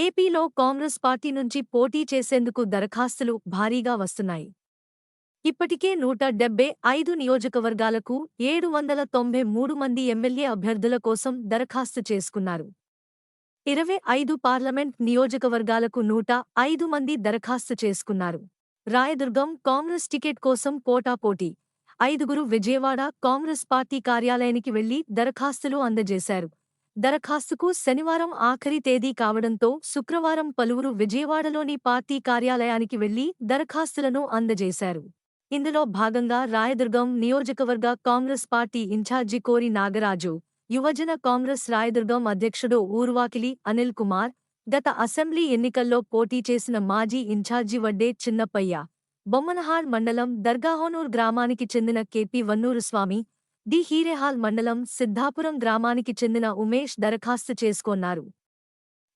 ఏపీలో కాంగ్రెస్ పార్టీ నుంచి పోటీ చేసేందుకు దరఖాస్తులు భారీగా వస్తున్నాయి. ఇప్పటికే నూట డెబ్బై ఐదు నియోజకవర్గాలకు ఏడు వందల తొంభై మూడు మంది ఎమ్మెల్యే అభ్యర్థుల కోసం దరఖాస్తు చేసుకున్నారు. ఇరవై ఐదు పార్లమెంట్ నియోజకవర్గాలకు నూట ఐదు మంది దరఖాస్తు చేసుకున్నారు. రాయదుర్గం కాంగ్రెస్ టికెట్ కోసం పోటాపోటీ ఐదుగురు విజయవాడ కాంగ్రెస్ పార్టీ కార్యాలయానికి వెళ్ళి దరఖాస్తులు అందజేశారు. దరఖాస్తుకు శనివారం ఆఖరి తేదీ కావడంతో శుక్రవారం పలువురు విజయవాడలోని పార్టీ కార్యాలయానికి వెళ్ళి దరఖాస్తులను అందజేశారు. ఇందులో భాగంగా రాయదుర్గం నియోజకవర్గ కాంగ్రెస్ పార్టీ ఇన్ఛార్జి కోరి నాగరాజు యువజన కాంగ్రెస్ రాయదుర్గం అధ్యక్షుడు ఊర్వాకిలి అనిల్ కుమార్ గత అసెంబ్లీ ఎన్నికల్లో పోటీ చేసిన మాజీ ఇన్ఛార్జి వడ్డే చిన్నప్పయ్య బొమ్మనహాడ్ మండలం దర్గాహోనూర్ గ్రామానికి చెందిన కెపి వన్నూరు స్వామి డి హీరేహాల్ మండలం సిద్ధాపురం గ్రామానికి చెందిన ఉమేష్ దరఖాస్తు చేసుకొన్నారు.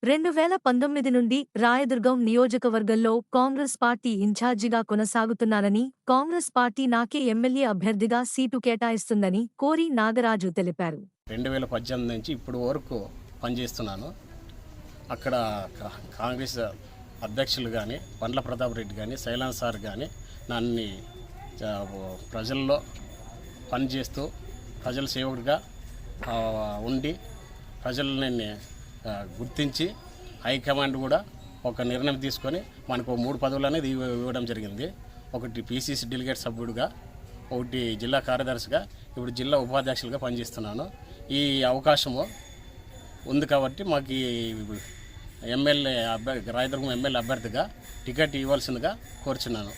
రెండు వేల పంతొమ్మిది నుండి రాయదుర్గం నియోజకవర్గంలో కాంగ్రెస్ పార్టీ ఇన్ఛార్జిగా కొనసాగుతున్నానని కాంగ్రెస్ పార్టీ నాకే ఎమ్మెల్యే అభ్యర్థిగా సీటు కేటాయిస్తుందని కోరి నాగరాజు తెలిపారు. రెండు వేల పద్దెనిమిది నుంచి ఇప్పుడు వరకు పనిచేస్తున్నాను. అక్కడ కాంగ్రెస్ అధ్యక్షులు కానీ పండ్ల ప్రతాప్ రెడ్డి కానీ శైలాన్ సార్ కానీ నన్ను ప్రజల్లో పనిచేస్తూ ప్రజల సేవకుడిగా ఉండి ప్రజలని గుర్తించి హైకమాండ్ కూడా ఒక నిర్ణయం తీసుకొని మనకు మూడు పదవులు అనేది ఇవ్వడం జరిగింది. ఒకటి పీసీసీ డెలిగేట్ సభ్యుడిగా ఒకటి జిల్లా కార్యదర్శిగా ఇప్పుడు జిల్లా ఉపాధ్యక్షులుగా పనిచేస్తున్నాను. ఈ అవకాశము ఉంది కాబట్టి మాకు ఎమ్మెల్యే అభ్యర్థి రాయదుర్గం ఎమ్మెల్యే అభ్యర్థిగా టికెట్ ఇవ్వాల్సిందిగా కోరుచున్నాను.